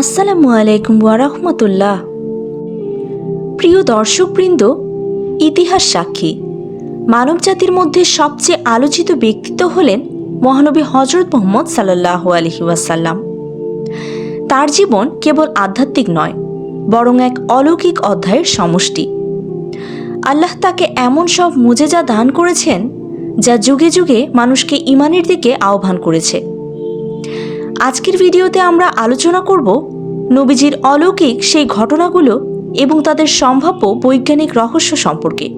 আসসালামু আলাইকুম ওয়ারহমতুল্লাহ প্রিয় দর্শকবৃন্দ, ইতিহাস সাক্ষী। মানবজাতির মধ্যে সবচেয়ে আলোচিত ব্যক্তিত্ব হলেন মহানবী হজরত মোহাম্মদ সাল্লাহ আলহি ওয়াসাল্লাম। তার জীবন কেবল আধ্যাত্মিক নয়, বরং এক অলৌকিক অধ্যায়ের সমষ্টি। আল্লাহ তাকে এমন সব মুজেজা দান করেছেন, যা যুগে যুগে মানুষকে ইমানের দিকে আহ্বান করেছে। আজকের ভিডিওতে আমরা আলোচনা করব নবীজির অলৌকিক সেই ঘটনাগুলো এবং তাদের সম্ভাব্য বৈজ্ঞানিক রহস্য সম্পর্কে।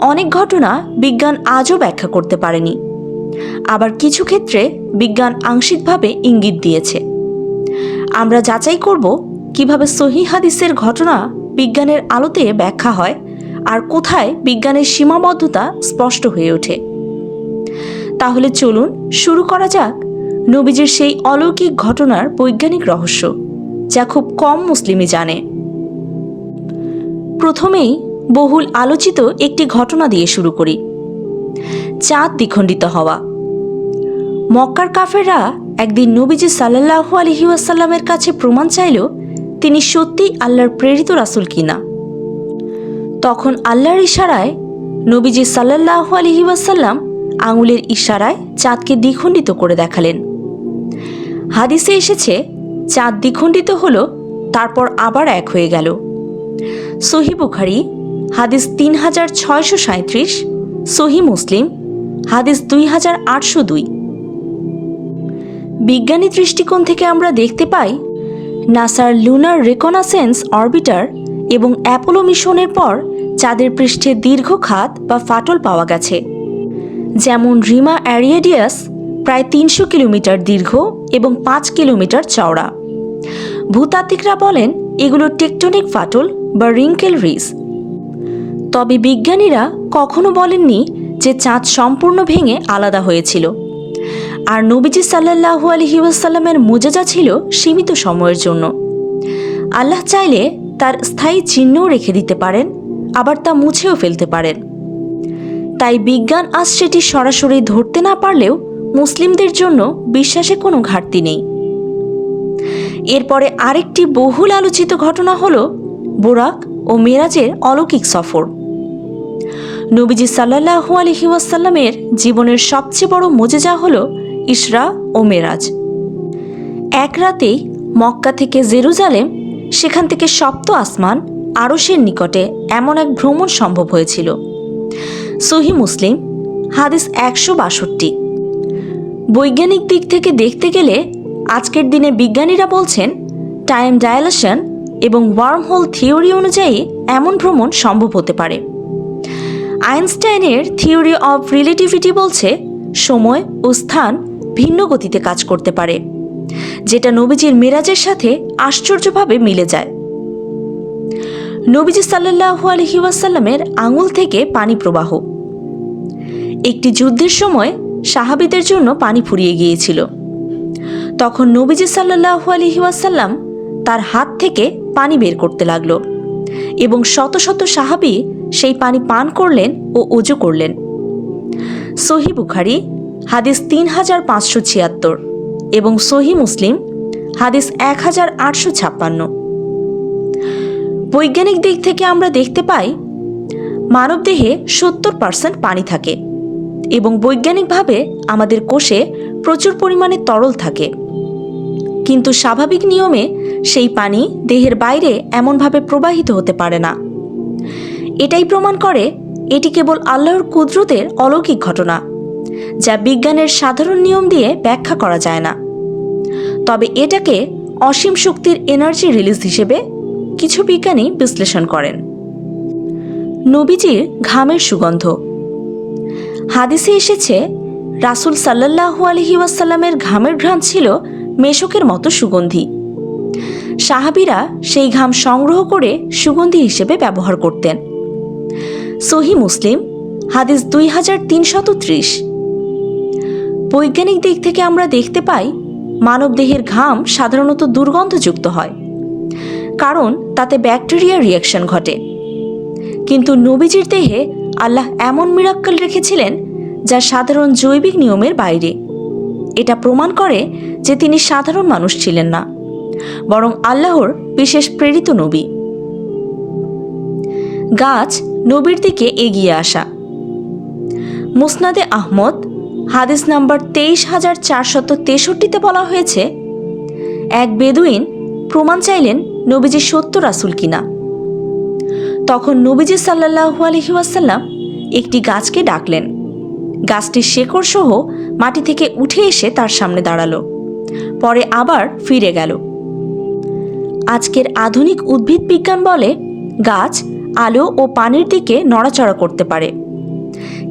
অনেক ঘটনা বিজ্ঞান আজও ব্যাখ্যা করতে পারেনি। আবার কিছু ক্ষেত্রে বিজ্ঞান আংশিকভাবে ইঙ্গিত দিয়েছে। আমরা যাচাই করব কীভাবে সহি হাদিসের ঘটনা বিজ্ঞানের আলোতে ব্যাখ্যা হয় আর কোথায় বিজ্ঞানের সীমাবদ্ধতা স্পষ্ট হয়ে ওঠে। তাহলে চলুন শুরু করা যাক নবীজির সেই অলৌকিক ঘটনার বৈজ্ঞানিক রহস্য, যা খুব কম মুসলিমই জানে। প্রথমেই বহুল আলোচিত একটি ঘটনা দিয়ে শুরু করি। চাঁদ দ্বিখণ্ডিত হওয়া। মক্কার কাফেররা একদিন নবীজি সাল্লাহু আলহি ওয়াসাল্লামের কাছে প্রমাণ চাইল, তিনি সত্যি আল্লাহর প্রেরিত রাসুল কিনা। তখন আল্লাহর ইশারায় নবীজি সাল্লাহু আলহি ওয়াসাল্লাম আঙুলের ইশারায় চাঁদকে দ্বিখণ্ডিত করে দেখালেন। হাদিসে এসেছে, চাঁদ দ্বিখণ্ডিত হল, তারপর আবার এক হয়ে গেল। সহি বুখারি, হাদিস তিন হাজার ছয়শো সাঁত্রিশ সহি মুসলিম, হাদিস দুই হাজার আটশো দুই। বিজ্ঞানী দৃষ্টিকোণ থেকে আমরা দেখতে পাই, নাসার লুনার রেকনাসেন্স অরবিটার এবং অ্যাপোলো মিশনের পর চাঁদের পৃষ্ঠে দীর্ঘ খাত বা ফাটল পাওয়া গেছে। যেমন রিমা অ্যারিয়েডিয়াস প্রায় তিনশো কিলোমিটার দীর্ঘ এবং পাঁচ কিলোমিটার চওড়া। ভূতাত্ত্বিকরা বলেন, এগুলো টেকটনিক ফাটল বা রিঙ্কেল রিস। তবে বিজ্ঞানীরা কখনো বলেননি যে চাঁদ সম্পূর্ণ ভেঙে আলাদা হয়েছিল। আর নবীজি সাল্লাহু আলহি ওয়াসাল্লামের মোজাজা ছিল সীমিত সময়ের জন্য। আল্লাহ চাইলে তার স্থায়ী চিহ্নও রেখে দিতে পারেন, আবার তা মুছেও ফেলতে পারেন। তাই বিজ্ঞান আজ সেটি সরাসরি ধরতে না পারলেও মুসলিমদের জন্য বিশ্বাসে কোনো ঘাটতি নেই। এরপরে আরেকটি বহুল আলোচিত ঘটনা হল বোরাক ও মেরাজের অলৌকিক সফর। নবীজি সাল্লাহু আলহি ওয়াসাল্লামের জীবনের সবচেয়ে বড় মোজেজা হল ইসরা ও মেরাজ। এক রাতেই মক্কা থেকে জেরুজালেম, সেখান থেকে সপ্ত আসমান আরসের নিকটে এমন এক ভ্রমণ সম্ভব হয়েছিল। সহি মুসলিম, হাদিস একশো বাষট্টি। বৈজ্ঞানিক দিক থেকে দেখতে গেলে আজকের দিনে বিজ্ঞানীরা বলছেন, টাইম ডায়ালেশন এবং ওয়ার্ম হোল থিওরি অনুযায়ী এমন ভ্রমণ সম্ভব হতে পারে। আইনস্টাইনের থিওরি অফ রিলেটিভিটি বলছে, সময় ও স্থান ভিন্ন গতিতে কাজ করতে পারে, যেটা নবীজির মেরাজের সাথে আশ্চর্যভাবে মিলে যায়। নবীজি সাল্লাহু আলহি ওয়াসাল্লামের আঙুল থেকে পানি প্রবাহ। একটি যুদ্ধের সময় সাহাবিদের জন্য পানি ফুরিয়ে গিয়েছিল। তখন নবীজি সাল্লাহু আলহি ওয়াসাল্লাম তার হাত থেকে পানি বের করতে লাগল এবং শত শত সাহাবি সেই পানি পান করলেন ও উজু করলেন। সহি বুখারি, হাদিস তিন হাজার পাঁচশো ছিয়াত্তর এবং সহি মুসলিম, হাদিস এক হাজার আটশো ছাপ্পান্ন। বৈজ্ঞানিক দিক থেকে আমরা দেখতে পাই, মানবদেহে সত্তর পার্সেন্ট পানি থাকে। এবং বৈজ্ঞানিকভাবে আমাদের কোষে প্রচুর পরিমাণে তরল থাকে। কিন্তু স্বাভাবিক নিয়মে সেই পানি দেহের বাইরে এমনভাবে প্রবাহিত হতে পারে না। এটাই প্রমাণ করে এটি কেবল আল্লাহর কুদরতের অলৌকিক ঘটনা, যা বিজ্ঞানের সাধারণ নিয়ম দিয়ে ব্যাখ্যা করা যায় না। তবে এটাকে অসীম শক্তির এনার্জি রিলিজ হিসেবে কিছু বিজ্ঞানী বিশ্লেষণ করেন। নবীজির ঘামের সুগন্ধ হাদিসে এসেছে, রাসুল সাল্লাহু আলহি ওয়াসাল্লামের ঘামের ঘ্রাণ ছিল মেশকের মতো সুগন্ধি। সাহাবিরা সেই ঘাম সংগ্রহ করে সুগন্ধি হিসেবে ব্যবহার করতেন। সহি মুসলিম, হাদিস দুই হাজার তিনশত ত্রিশ। বৈজ্ঞানিক দিক থেকে আমরা দেখতে পাই, মানবদেহের ঘাম সাধারণত দুর্গন্ধযুক্ত হয়, কারণ তাতে ব্যাকটেরিয়া রিয়াকশন ঘটে। কিন্তু নবীজির দেহে আল্লাহ এমন মিরাক্কাল রেখেছিলেন যা সাধারণ জৈবিক নিয়মের বাইরে। এটা প্রমাণ করে যে তিনি সাধারণ মানুষ ছিলেন না, বরং আল্লাহর বিশেষ প্রেরিত নবী। গাছ নবীর দিকে এগিয়ে আসা। মুসনাদে আহমদ, হাদিস নাম্বার তেইশ হাজার চারশত তেষট্টিতে বলা হয়েছে, এক বেদুইন প্রমাণ চাইলেন নবীজি সত্য রাসুল কিনা। তখন নবীজি সাল্লাহু আলহিউসাল্লাম একটি গাছকে ডাকলেন। গাছটির শেকড় সহ মাটি থেকে উঠে এসে তার সামনে দাঁড়াল। পরে আবার ফিরে গেল। আজকের আধুনিক উদ্ভিদ বিজ্ঞান বলে গাছ আলো ও পানির দিকে নড়াচড়া করতে পারে।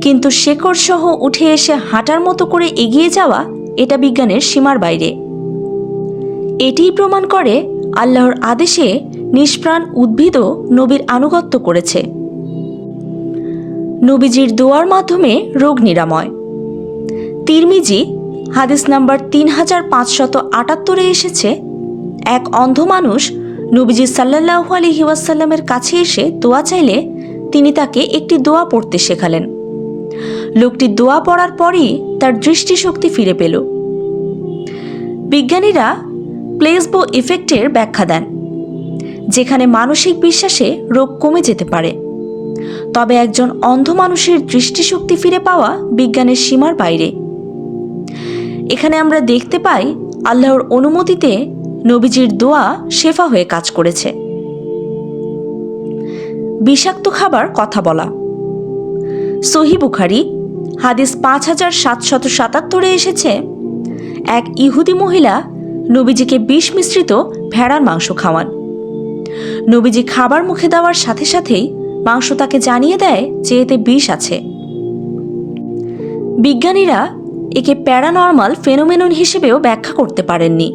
কিন্তু শেকড় সহ উঠে এসে হাঁটার মতো করে এগিয়ে যাওয়া এটা বিজ্ঞানের সীমার বাইরে। এটিই প্রমাণ করে আল্লাহর আদেশে নিষ্প্রাণ উদ্ভিদও নবীর আনুগত্য করেছে। নবীজির দোয়ার মাধ্যমে রোগ নিরাময়। তিরমিজি, হাদিস নাম্বার তিন হাজার পাঁচশত আটাত্তরে এসেছে। এক অন্ধ মানুষ নবীজি সাল্লাহু আলহি ওয়াসাল্লামের কাছে এসে দোয়া চাইলে তিনি তাকে একটি দোয়া পড়তে শেখালেন। লোকটি দোয়া পড়ার পরই তার দৃষ্টিশক্তি ফিরে পেল। বিজ্ঞানীরা প্লেসবো ইফেক্টের ব্যাখ্যা দেন, যেখানে মানসিক বিশ্বাসে রোগ কমে যেতে পারে। তবে একজন অন্ধ মানুষের দৃষ্টিশক্তি ফিরে পাওয়া বিজ্ঞানের সীমার বাইরে। এখানে আমরা দেখতে পাই আল্লাহর অনুমতিতে নবীজির দোয়া শেফা হয়ে কাজ করেছে। বিষাক্ত খাবার কথা বলা। সহি বুখারি, হাদিস পাঁচ হাজার সাতশত সাতাত্তরে এসেছে, এক ইহুদি মহিলা নবীজিকে বিষ মিশ্রিত ভেড়ার মাংস খাওয়ান। নবীজি খাবার মুখে দেওয়ার সাথে সাথেই মাংস তাকে জানিয়ে দেয় যে এতে বিষ আছে। বিজ্ঞানীরা একে প্যারানর্মাল ফেনোমেনন হিসেবেও ব্যাখ্যা করতে পারেননি।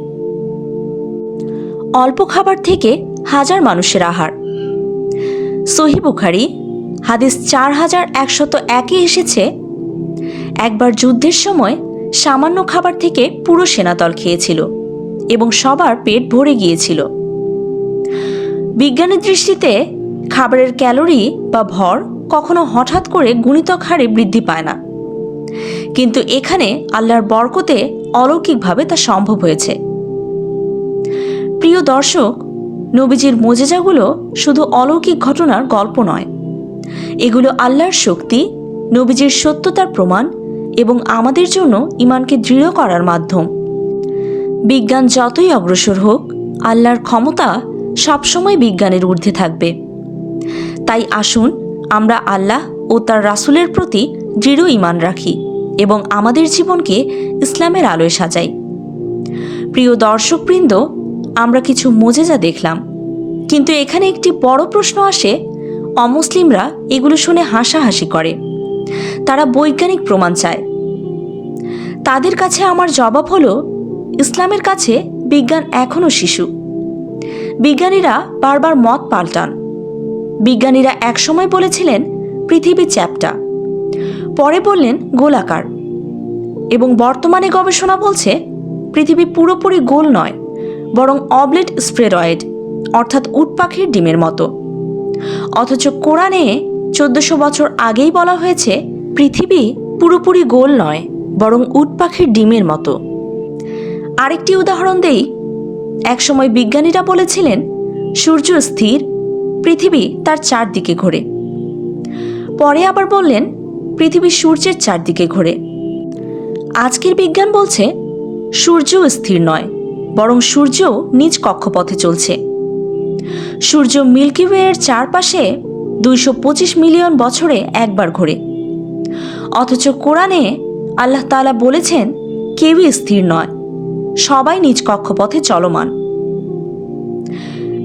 অল্প খাবার থেকে হাজার মানুষের আহার। সহি বুখারি, হাদিস চার হাজার একশত একে এসেছে, একবার যুদ্ধের সময় সামান্য খাবার থেকে পুরো সেনাদল খেয়েছিল এবং সবার পেট ভরে গিয়েছিল। বিজ্ঞানের দৃষ্টিতে খাবারের ক্যালোরি বা ভর কখনো হঠাৎ করে গুণিতক হারে বৃদ্ধি পায় না। কিন্তু এখানে আল্লাহর বরকতে অলৌকিকভাবে তা সম্ভব হয়েছে। প্রিয় দর্শক, নবীজির মোজেজাগুলো শুধু অলৌকিক ঘটনার গল্প নয়। এগুলো আল্লাহর শক্তি, নবীজির সত্যতার প্রমাণ এবং আমাদের জন্য ইমানকে দৃঢ় করার মাধ্যম। বিজ্ঞান যতই অগ্রসর হোক, আল্লাহর ক্ষমতা সবসময় বিজ্ঞানের ঊর্ধ্বে থাকবে। তাই আসুন, আমরা আল্লাহ ও তার রাসুলের প্রতি দৃঢ় ইমান রাখি এবং আমাদের জীবনকে ইসলামের আলোয় সাজাই। প্রিয় দর্শকবৃন্দ, আমরা কিছু মোজেজা দেখলাম। কিন্তু এখানে একটি বড় প্রশ্ন আসে, অমুসলিমরা এগুলো শুনে হাসাহাসি করে। তারা বৈজ্ঞানিক প্রমাণ চায়। তাদের কাছে আমার জবাব হলো, ইসলামের কাছে বিজ্ঞান এখনও শিশু। বিজ্ঞানীরা বারবার মত পাল্টান। বিজ্ঞানীরা একসময় বলেছিলেন, পৃথিবী চ্যাপ্টা। পরে বললেন, গোলাকার। এবং বর্তমানে গবেষণা বলছে, পৃথিবী পুরোপুরি গোল নয়, বরং অবলেট স্প্রেরয়েড অর্থাৎ উটপাখির ডিমের মতো। অথচ কোরআনে চোদ্দশো বছর আগেই বলা হয়েছে, পৃথিবী পুরোপুরি গোল নয়, বরং উট পাখির ডিমের মতো। আরেকটি উদাহরণ দেই। একসময় বিজ্ঞানীরা বলেছিলেন, সূর্য স্থির পৃথিবী তার চারদিকে ঘোরে। পরে আবার বললেন, পৃথিবী সূর্যের চারদিকে ঘোরে। আজকের বিজ্ঞান বলছে সূর্য স্থির নয়, বরং সূর্য নিজ কক্ষপথে চলছে। সূর্য মিল্কি ওয়ের চারপাশে দুইশো পঁচিশ মিলিয়ন বছরে একবার ঘোরে। অথচ কোরআনে আল্লাহ তাআলা বলেছেন, কেউই স্থির নয়, সবাই নিজ কক্ষপথে চলমান।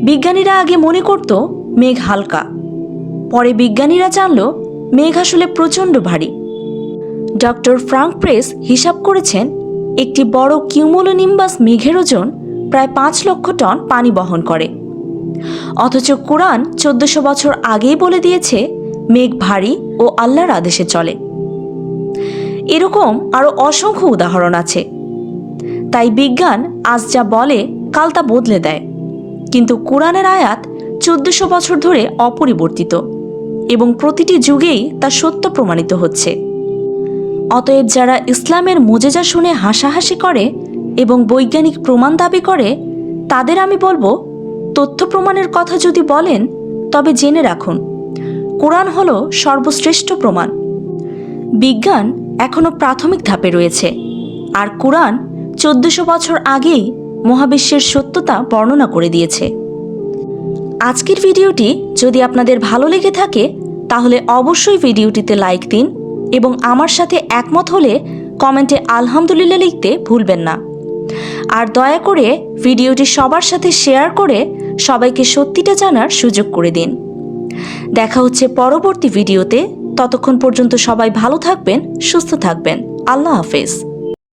বিজ্ঞানীরা আগে মনে করত মেঘ হালকা। পরে বিজ্ঞানীরা জানল, মেঘ আসলে প্রচণ্ড ভারী। ডক্টর ফ্রাঙ্ক প্রেস হিসাব করেছেন, একটি বড় কিউমোলোনিম্বাস মেঘের ওজন প্রায় পাঁচ লক্ষ টন পানি বহন করে। অথচ কোরআন চোদ্দশো বছর আগেই বলে দিয়েছে, মেঘ ভারী ও আল্লাহর আদেশে চলে। এরকম আরও অসংখ্য উদাহরণ আছে। তাই বিজ্ঞান আজ যা বলে, কাল তা বদলে দেয়। কিন্তু কোরআনের আয়াত চোদ্দশো বছর ধরে অপরিবর্তিত এবং প্রতিটি যুগেই তা সত্য প্রমাণিত হচ্ছে। অতএব যারা ইসলামের মোজেজা শুনে হাসাহাসি করে এবং বৈজ্ঞানিক প্রমাণ দাবি করে, তাদের আমি বলব, তথ্য প্রমাণের কথা যদি বলেন, তবে জেনে রাখুন, কোরআন হলো সর্বশ্রেষ্ঠ প্রমাণ। বিজ্ঞান এখনও প্রাথমিক ধাপে রয়েছে, আর কোরআন চোদ্দশো বছর আগেই মহাবিশ্বের সত্যতা বর্ণনা করে দিয়েছে। আজকের ভিডিওটি যদি আপনাদের ভালো লেগে থাকে, তাহলে অবশ্যই ভিডিওটিতে লাইক দিন এবং আমার সাথে একমত হলে কমেন্টে আলহামদুলিল্লাহ লিখতে ভুলবেন না। আর দয়া করে ভিডিওটি সবার সাথে শেয়ার করে সবাইকে সত্যিটা জানার সুযোগ করে দিন। দেখা হচ্ছে পরবর্তী ভিডিওতে। ততক্ষণ পর্যন্ত সবাই ভালো থাকবেন, সুস্থ থাকবেন। আল্লাহ হাফেজ।